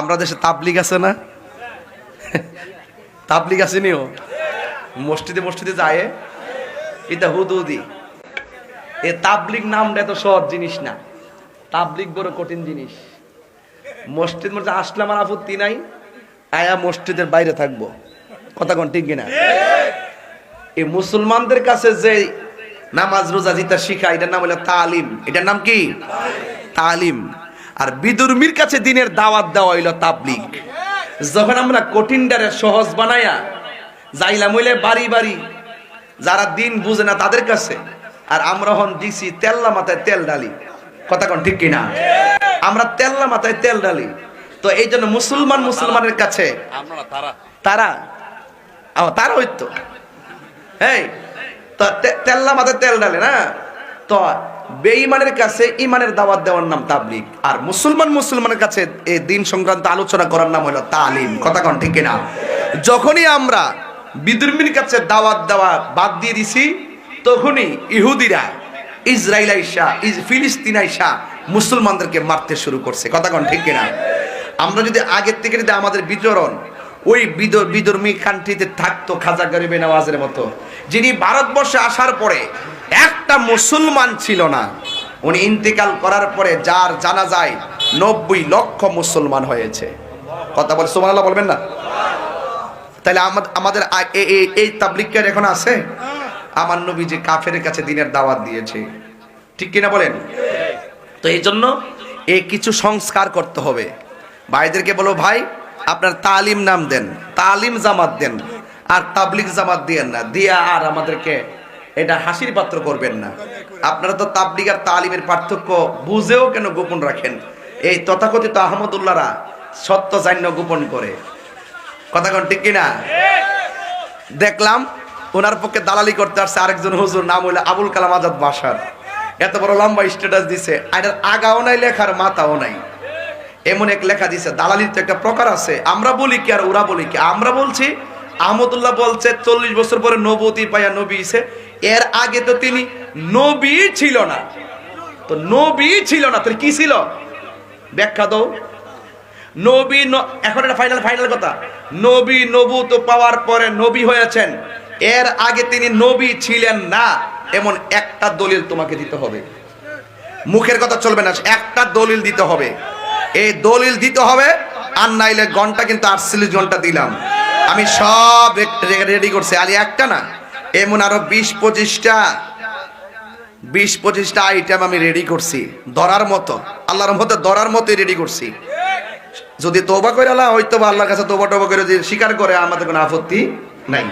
আমরা দেশে তাবলিগ আছে না? তাবলিগ আছে নিও। মসজিদে মসজিদে যায় এটা হুদুদি। এ তাবলিগ নামটা এত সহজ জিনিস না। তাবলিগ বড় কঠিন জিনিস। মসজিদ মধ্যে আসলে আমার আপত্তি নাই। আয়া মসজিদের বাইরে থাকব। কথা কোন ঠিক কিনা? এই মুসলমানদের কাছে যে নামাজ রোজা জিতা শিখা, এটার নাম হলো তালিম। এটার নাম কি? তালিম। আর বিদুর্মীর কাছে দিনের দাওয়াত দেওয়া হইল তাবলিগ। যখন আমরা কঠিনটারে সহজ বানায়া যাইলাম হইলে বাড়ি বাড়ি যারা দিন বুঝে না তাদের কাছে। আর আমরা হন দিছি তেল্লা মাথায় তেল ডালি কথা কোন ঠিক কিনা? আমরা তেল্লা মাথায় তেল ডালি তো এই জন্য মুসলমান মুসলমানের কাছে তারা। তারা? হইতো। তে- তেল্লা মাথায় তেল ডালে না? তো বেঈমানের কাছে ইমানের দাওয়াত দেওয়ার নাম তাবলিগ। আর মুসলমান মুসলমানের কাছে এই দিন সংক্রান্ত আলোচনা করার নাম হলো তালিম। কথা কন, ঠিক না যখনই আমরা বিদুর্মীর কাছে দাওয়াত দেওয়া বাদ দিয়ে দিছি, তখনই ইহুদিরা ইসরায়েল আইসা, ইস- ফিলিস্তিন আইসা মুসলমানদেরকে মারতে শুরু করছে। কথা কন, ঠিক কিনা? আমরা যদি আগের থেকে যদি আমাদের বিচরণ ওই বিদ- বিধর্মী কান্ট্রিতে থাকতো খাজা গরিবে নওয়াজের মতো। যিনি ভারতবর্ষে আসার পরে একটা মুসলমান ছিল না, উনি ইন্তেকাল করার পরে যার জানা যায় নব্বই লক্ষ মুসলমান হয়েছে। কথা বলে সোমানাল্লাহ বলবেন না? তাহলে আমাদের এ- এ- এই তাবলিকের এখন আছে? আমার নবী যে কাফের কাছে দিনের দাওয়াত দিয়েছে। ঠিক কিনা বলেন? তো এই জন্য এই কিছু সংস্কার করতে হবে। ভাইদেরকে বলো, ভাই আপনার তালিম নাম দেন, তালিম জামাত দেন, আর তাবলিক জামাত দিয়েন না। দিয়া আর আমাদেরকে এটা হাসির পাত্র করবেন না। আপনারা তো তাবলিগ আর তালিমের পার্থক্য বুঝেও কেন গোপন রাখেন? এই তথাকথিত আহমদুল্লাহরা সত্য জান্য গোপন করে। কথা কোন, ঠিক কিনা? দেখলাম ওনার পক্ষে দালালি করতে আসছে আরেকজন হুজুর, নাম হইল আবুল কালাম আজাদ বাসার। এত বড় লম্বা স্ট্যাটাস দিছে। আর আগাও নাই, লেখার মাথাও নাই। এমন এক লেখা দিছে, দালালির তো একটা প্রকার আছে, আমরা বলি কি আর ওরা বলি কি? আমরা বলছি, আহমদুল্লাহ বলছে, চল্লিশ বছর পরে নবতী পাইয়া নবী এর আগে তো তিনি নবী ছিল না। তো নবী ছিল না তোর কি ছিল? ব্যাখ্যা দাও। নবী এখন এটা ফাইনাল ফাইনাল কথা। নবী নবু তো পাওয়ার পরে নবী হয়েছেন, এর আগে তিনি নবী ছিলেন না, এমন একটা দলিল তোমাকে দিতে হবে। মুখের কথা চলবে না, একটা দলিল দিতে হবে। এই দলিল দিতে হবে, আর নাইলে ঘণ্টা কিন্তু আটচল্লিশ ঘণ্টা দিলাম। আমি সব রেডি করছি। আলি একটা না, এমন আরও বিশ পঁচিশটা বিশ পঁচিশটা আইটেম আমি রেডি করছি, ধরার মতো। আল্লাহর মতো ধরার মতোই রেডি করছি। যদি তোবা করে আল্লাহ হয়তো বা আল্লাহর কাছে তোবা টোবা করে যদি স্বীকার করে, আমাদের কোনো আপত্তি নাই।